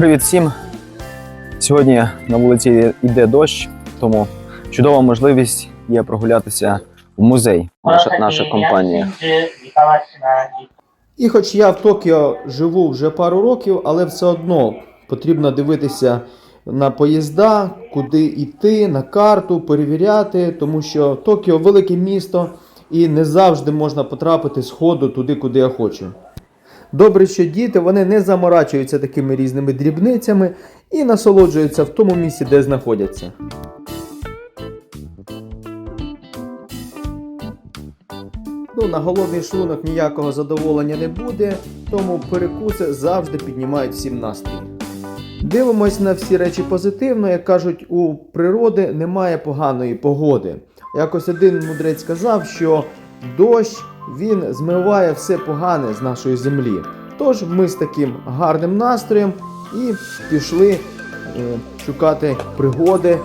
Привіт всім! Сьогодні на вулиці йде дощ, тому чудова можливість є прогулятися в музей. Наша, наша компанія. І хоч я в Токіо живу вже пару років, але все одно потрібно дивитися на поїзда, куди йти, на карту, перевіряти, тому що Токіо велике місто і не завжди можна потрапити з ходу туди, куди я хочу. Добре, що діти вони не заморачуються такими різними дрібницями і насолоджуються в тому місці, де знаходяться. Ну, на голодний шлунок ніякого задоволення не буде, тому перекуси завжди піднімають всім настрій. Дивимось на всі речі позитивно, як кажуть, у природи немає поганої погоди. Якось один мудрець сказав, що дощ він змиває все погане з нашої землі. Тож ми з таким гарним настроєм і пішли е, шукати пригоди,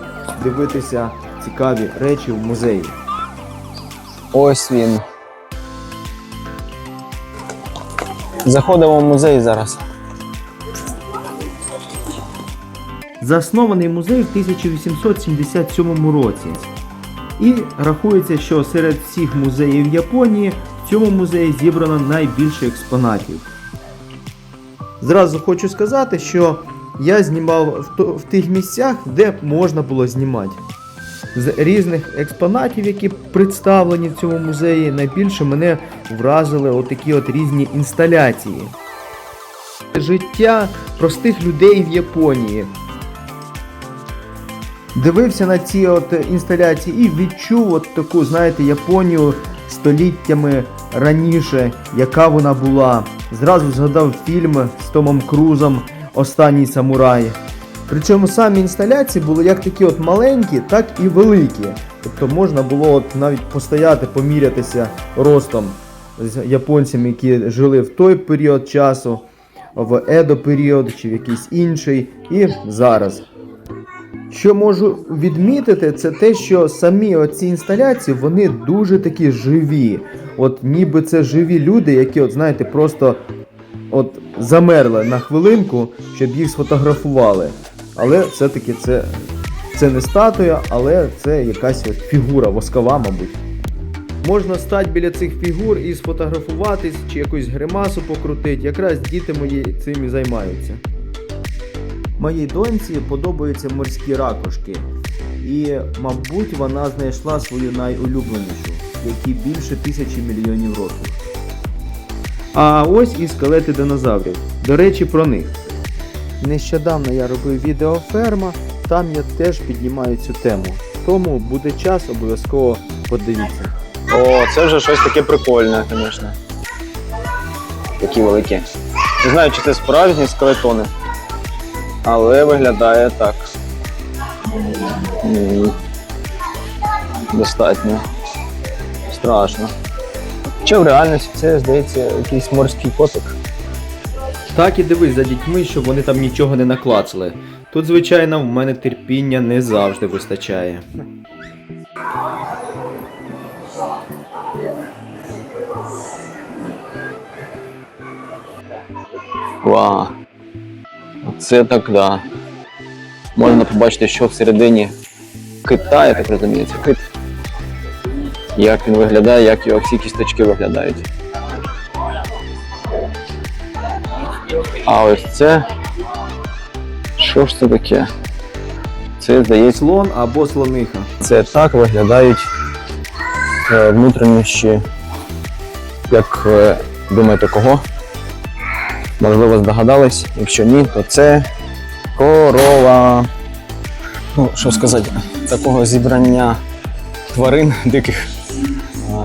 дивитися цікаві речі в музеї. Ось він. Заходимо в музей зараз. Заснований музей в 1877 році. І рахується, що серед всіх музеїв Японії в цьому музеї зібрано найбільше експонатів. Зразу хочу сказати, що я знімав в, тих місцях, де можна було знімати. З різних експонатів, які представлені в цьому музеї, найбільше мене вразили отакі от різні інсталяції. Життя простих людей в Японії. Дивився на ці от інсталяції і відчув от таку, знаєте, Японію століттями раніше, яка вона була. Зразу згадав фільм з Томом Крузом Останній самурай. Причому самі інсталяції були як такі от маленькі, так і великі. Тобто можна було от навіть постояти, помірятися ростом з японцями, які жили в той період часу, в Едо період чи в якийсь інший, і зараз. Що можу відмітити, це те, що самі оці інсталяції вони дуже такі живі. От ніби це живі люди, які, от знаєте, просто от замерли на хвилинку, щоб їх сфотографували. Але все-таки це, це не статуя, але це якась от фігура воскова, мабуть. Можна стати біля цих фігур і сфотографуватись, чи якусь гримасу покрутити. Якраз діти мої цим і займаються. Моїй доньці подобаються морські ракушки, і, мабуть, вона знайшла свою найулюбленішу, якій більше тисячі мільйонів років. А ось і скелети динозаврів. До речі, про них. Нещодавно я робив відео ферма, там я теж піднімаю цю тему. Тому буде час, обов'язково подивіться. О, це вже щось таке прикольне, звісно. Такі великі. Не знаю, чи це справжні скелетони, але виглядає так. Достатньо. Страшно. Чи в реальності це, здається, якийсь морський котик? Так і дивись за дітьми, щоб вони там нічого не наклацали. Тут, звичайно, в мене терпіння не завжди вистачає. Вау. Це так, да. Можна побачити, що всередині кита, я так розумію, це кит. Як він виглядає, як його всі кісточки виглядають. А ось це. Що ж це таке? Це, здається, Слон або слониха. це так виглядають е, внутрішні, як е, думаєте, кого? Можливо, здогадались. Якщо ні, то це корова. Ну, що сказати, такого зібрання тварин диких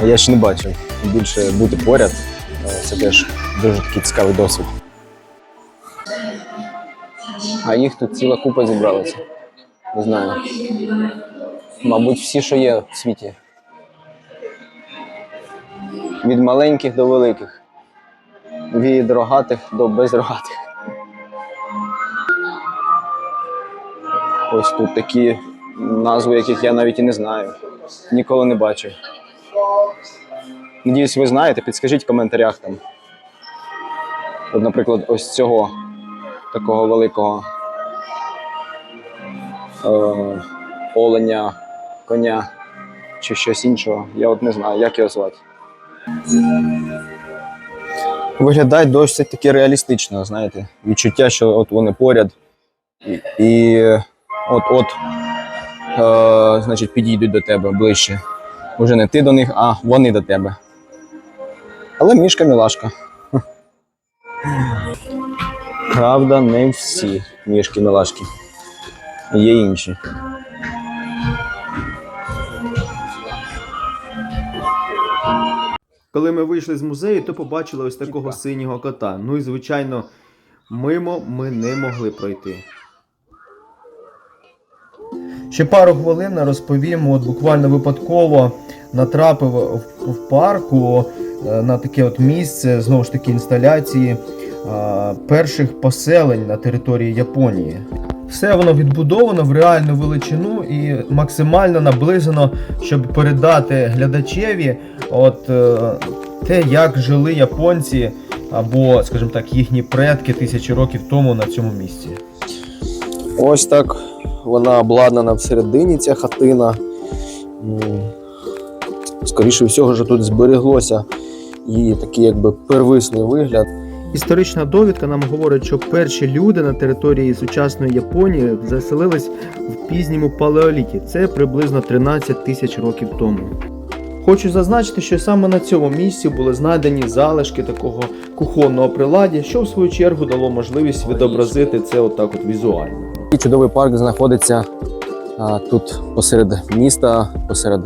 я ще не бачив. Більше бути поряд. Це теж дуже такий цікавий досвід. А їх тут ціла купа зібралася. Не знаю. Мабуть, всі, що є в світі. Від маленьких до великих. Від рогатих до безрогатих. Ось тут такі назви, яких я навіть і не знаю. Ніколи не бачив. Надіюсь, ви знаєте, підскажіть в коментарях там. От, наприклад, ось цього такого великого е, оленя, коня чи щось іншого. Я от не знаю, як його звати. Виглядає досить таки реалістично, знаєте. Відчуття, що от вони поряд. І, от-от, е, значить, підійдуть до тебе ближче. Уже не ти до них, а вони до тебе. Але мішка мілашка. Правда, не всі мішки мілашки. Є інші. Коли ми вийшли з музею, то побачили ось такого синього кота. Ну і звичайно, мимо ми не могли пройти. Ще пару хвилин розповім, от буквально випадково натрапив в, в парку е, на таке от місце, знову ж таки, інсталяції е, перших поселень на території Японії. Все воно відбудовано в реальну величину і максимально наближено, щоб передати глядачеві от е, те, як жили японці або, скажімо так, їхні предки тисячі років тому на цьому місці. Ось так вона обладнана всередині, ця хатина. Скоріше всього, що тут збереглося її такий якби первисний вигляд. Історична довідка нам говорить, що перші люди на території сучасної Японії заселились в пізньому палеоліті. Це приблизно 13 тисяч років тому. Хочу зазначити, що саме на цьому місці були знайдені залишки такого кухонного приладдя, що в свою чергу дало можливість відобразити це отак от візуально. Чудовий парк знаходиться а, тут посеред міста, посеред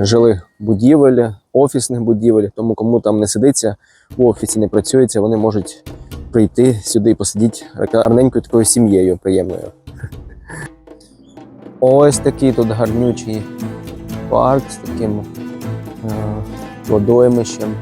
жилих будівель, офісних будівель. Тому кому там не сидиться в офісі, не працюється, вони можуть прийти сюди і посидіти гарненькою такою сім'єю приємною. Ось такий тут гарнючий парк з таким е, водоймищем.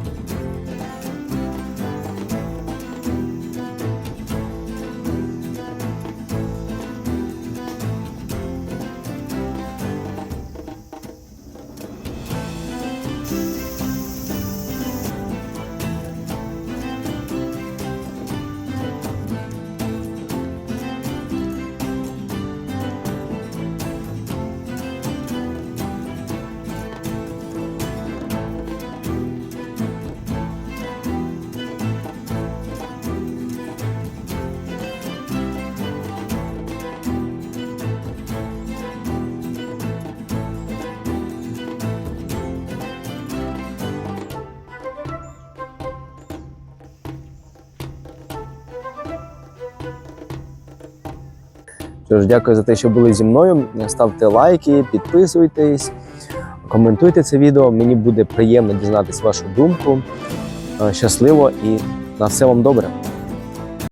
Тож, дякую за те, що були зі мною. Ставте лайки, підписуйтесь, коментуйте це відео. Мені буде приємно дізнатися вашу думку. Е, Щасливо і на все вам добре.